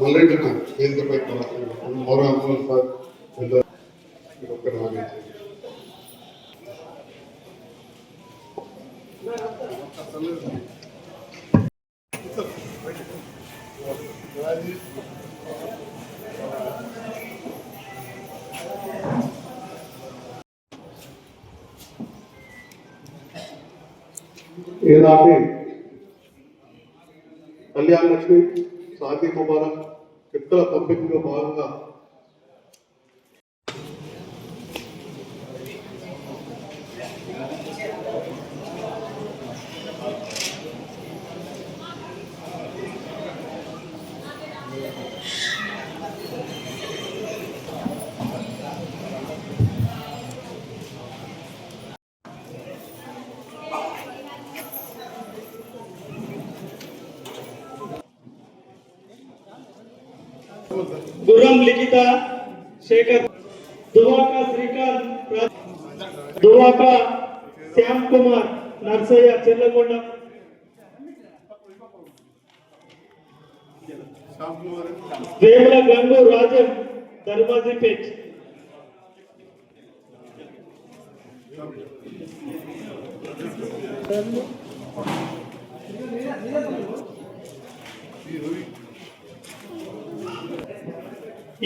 మళ్ళీ వేదికపై మౌరాంధ్రులు సార్ ఈనాటి కళ్యాణ లక్ష్మి షాదీ ముబారక్ చెక్కల పంపిణీలో భాగంగా గుర్రం లిఖిత శేఖర్ దువాక శ్రీకాంత్ రా- దువాక శ్యామ్ కుమార్ నర్సయ్య చెల్లకొండ వేముల గంగు రాజన్ ధర్మాజిపేట్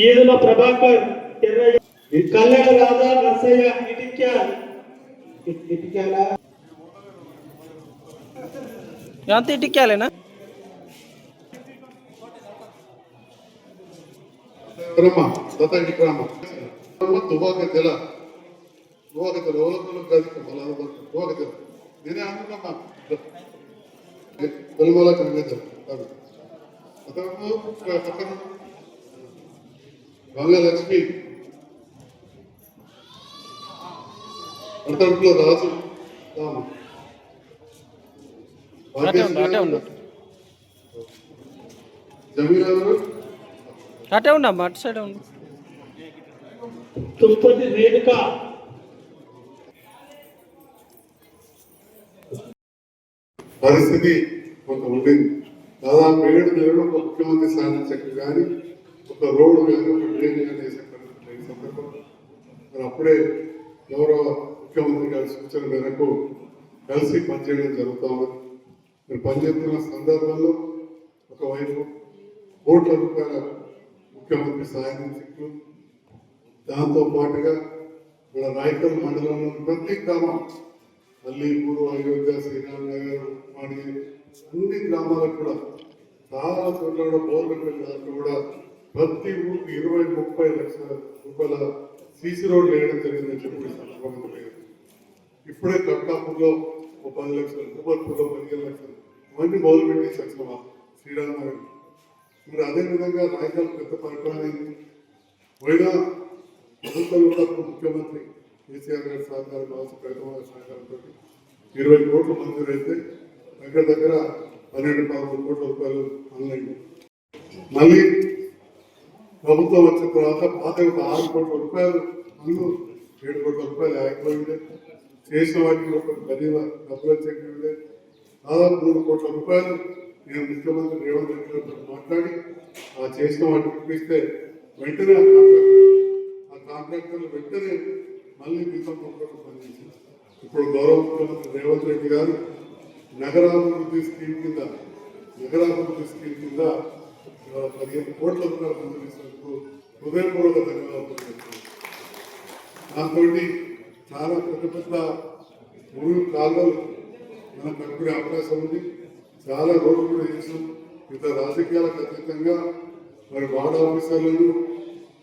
ఈదుల ప్రభాకర్ ఎర్రయ్య కళ్యాణ రాధా నర్సయ్య ఇటిక్యాల్ ఇటిక్యాల ఎంత ఇటుక్కాలేనా రమ్మ దత్తాకి రామ దుబాక తెల దుబాక తెల ఓలకులు గదికి మళ్ళా దుబాక తెల నేనే అనుకున్నా తెలుగులో కనిపించారు అది అతను పక్కన గంగలక్ష్మి. అతడులో రాజు? రామ. అటే ఉండు అటే ఉండమ్మా సైడ్ ఉండు. తుప్పటి రేణుక. పరిస్థితి కొంత ఉండింది. దాదాపు ఏడు నెలలు ఒక ముఖ్యమంత్రి సాధించక కానీ ఒక రోడ్డు కానీ ఒక డ్రైన్ కానీ వేసే సందర్భం మరి అప్పుడే గౌరవ ముఖ్యమంత్రి గారి సూచన మేరకు కలిసి పనిచేయడం జరుగుతా ఉంది. మరి పనిచేస్తున్న సందర్భంలో ఒకవైపు కోట్ల రూపాయల ముఖ్యమంత్రి సహాయం చెట్లు దాంతో పాటుగా మన రాయకల్ మండలంలో ప్రతి గ్రామం అల్లీపూరు అయోధ్య శ్రీరామ్ నగర్ అన్ని గ్రామాలకు కూడా చాలా చోట్ల కూడా బోర్లు కూడా ప్రతి ఊరికి ఇరవై ముప్పై లక్షల రూపాయల సీసీ రోడ్లు వేయడం జరిగిందని చెప్పి సందర్భంగా ఇప్పుడే కట్టాపూర్లో ఒక పది లక్షలు కుబర్పూర్లో పదిహేను లక్షలు ఇవన్నీ మొదలు పెట్టేసి వచ్చిన శ్రీరామ్ నగర్ మరి అదేవిధంగా రాయకాల పెద్ద పరికరాన్ని పోయినా ప్రభుత్వం కూడా ముఖ్యమంత్రి కేసీఆర్ గారి సహకారం కావచ్చు ప్రభుత్వం సహకారంతో ఇరవై కోట్లు మంజూరైతే అయితే దగ్గర దగ్గర పన్నెండు పదమూడు కోట్ల రూపాయలు అన్నయ్యి మళ్ళీ ప్రభుత్వం వచ్చిన తర్వాత పాత ఒక ఆరు కోట్ల రూపాయలు ముందు ఏడు కోట్ల రూపాయలు ఆగిపోయింది. చేసిన వాటికి ఒక గరీబ డబ్బులు వచ్చేది దాదాపు మూడు కోట్ల రూపాయలు నేను ముఖ్యమంత్రి రేవంత్ రెడ్డి గారితో మాట్లాడి ఆ చేసిన వాటిని ఇప్పిస్తే వెంటనే ఆ ఆ కాంట్రాక్టర్లు వెంటనే మళ్ళీ మిగతా కోట్లకు పనిచేసింది ఇప్పుడు గౌరవ ముఖ్యమంత్రి రేవంత్ రెడ్డి గారు నగరాభివృద్ధి స్కీమ్ కింద నగరాభివృద్ధి స్కీమ్ కింద ఆ, పదిహేను కోట్ల రూపాయలు మంజూరు హృదయపూర్వక ధన్యవాదాలు చెప్తున్నాను దాంతో చాలా పెద్ద పెద్ద భూమి కాలువలు మనం కట్టుకునే అవకాశం ఉంది. చాలా రోడ్లు కూడా చేసాం ఇంత రాజకీయాలకు అతీతంగా మరి వార్డ్ ఆఫీసర్లను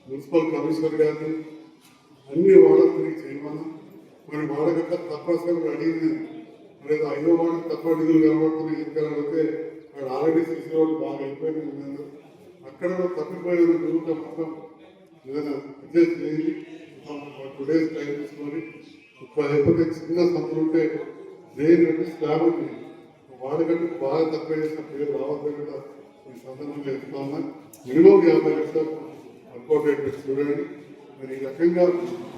మున్సిపల్ కమిషనర్ గారిని అన్ని వాళ్ళకు తిరిగి చేయమని మరి వాడగట్ట తప్పనిసరిగా అడిగింది మరి ఐదో వాడు తక్కువ నిధులు కనబడుతున్నాయి ఎందుకని అడిగితే అక్కడ ఆల్రెడీ సీసీ రోడ్లు బాగా అయిపోయినాయి ఉన్నందు. అక్కడ కూడా తప్పిపోయిన నిధులతో మొత్తం ఏదైనా అడ్జస్ట్ చేయండి టూ డేస్ టైం తీసుకొని ఎప్పుడైతే చిన్న సంతులు ఉంటే దేని స్లాబ్ ఉంది. వాడికంటే బాగా తక్కువ చేసిన పేరు రావద్దని కూడా ఈ సందర్భంగా చెప్తా ఉన్నా. మినిమం యాభై లక్షలు వర్కౌట్ చూడండి. మరి ఈ రకంగా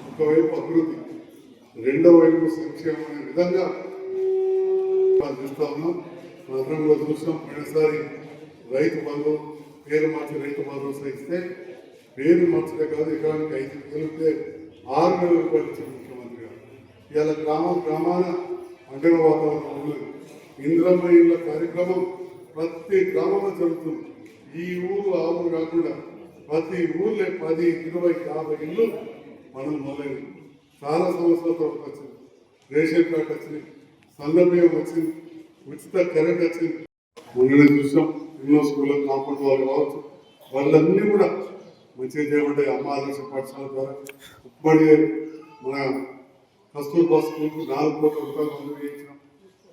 ఒకవైపు అభివృద్ధి రెండో వైపు సంక్షేమం అనే విధంగా చూస్తా ఉన్నాం. మనందరం కూడా చూసాం పోయినసారి రైతు బంధు పేరు మార్చి రైతు భరోసా ఇస్తే పేరు మార్చడే కాదు ఎకరానికి ఐదు వేలు ఆరు వేల రూపాయలు ఇచ్చారు ముఖ్యమంత్రి గారు. ఇవాళ గ్రామం గ్రామాన పండుగ వాతావరణం ఉన్నది. ఇంద్రమ్మ ఇళ్ళ కార్యక్రమం ప్రతి గ్రామంలో జరుగుతుంది. ఈ ఊరు ఆ ఊరు కాకుండా ప్రతి ఊర్లో పది ఇరవై యాభై ఇల్లు మనం మొదలైనవి చాలా సంవత్సరాల తర్వాత వచ్చింది. రేషన్ కార్డు వచ్చింది. సన్నబియ్యం వచ్చింది. ఉచిత కరెంట్ వచ్చింది మొన్న చూసాం. ఎన్నో స్కూళ్ళ కాంపౌండ్ వాళ్ళు కావచ్చు. వాళ్ళన్నీ కూడా మంచిగా చేయబడ్డాయి అమ్మ ఆదర్శ పాఠశాల ద్వారా ఉప్పటి మన కస్తూర్బా స్కూల్కి నాలుగు కోట్ల రూపాయలు మంజూరు చేయించినాం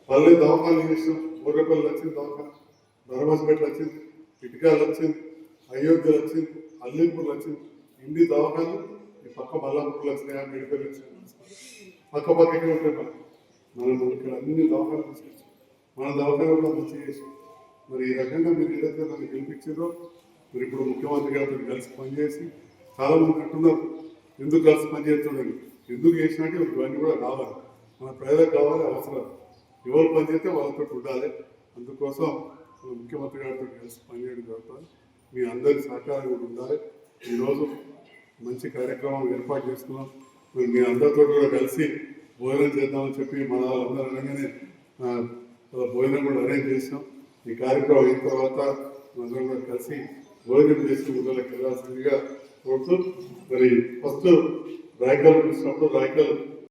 పల్లె దవాఖాలు చేసినాం. బోర్రపల్లి వచ్చింది దవాఖాన. ధర్మస్పేట వచ్చింది ఇటుకాలు వచ్చింది అయోధ్యలు వచ్చింది అల్లింపూర్లు వచ్చింది ఇండి దవాఖాలు ఈ పక్క మల్లాపూర్లు వచ్చినాయి. మెడికల్ వచ్చినాయి పక్క పక్కకే ఉంటాయి మనకి మనం ఇక్కడ అన్ని దవాఖాలు తీసుకుంటాం మన దవాఖాన కూడా మంచిగా మరి ఈ రకంగా మీరు ఏదైతే నన్ను గెలిపించారో మీరు ఇప్పుడు ముఖ్యమంత్రి గారితో కలిసి పనిచేసి చాలామంది అంటున్నారు ఎందుకు కలిసి పనిచేస్తున్నాను ఎందుకు చేసినట్టు ఇవన్నీ కూడా కావాలి మన ప్రజలకు కావాలి అవసరం ఎవరు పనిచేస్తే వాళ్ళతో ఉండాలి. అందుకోసం ముఖ్యమంత్రి గారితో కలిసి పనిచేయడం జరుగుతుంది. మీ అందరి సహకారం కూడా ఉండాలి. ఈరోజు మంచి కార్యక్రమం ఏర్పాటు చేసుకున్నాం. మరి మీ అందరితో కూడా కలిసి భోజనం చేద్దామని చెప్పి మన వాళ్ళందరూ అనగానే భోజనం కూడా అరేంజ్ చేసాం ఈ కార్యక్రమం అయిన తర్వాత మనందరం కలిసి భోజనం చేసి ముందులకు వెళ్ళాల్సిందిగా కోరుతూ మరి ఫస్ట్ రాయకాలు చూసినప్పుడు రాయకాలు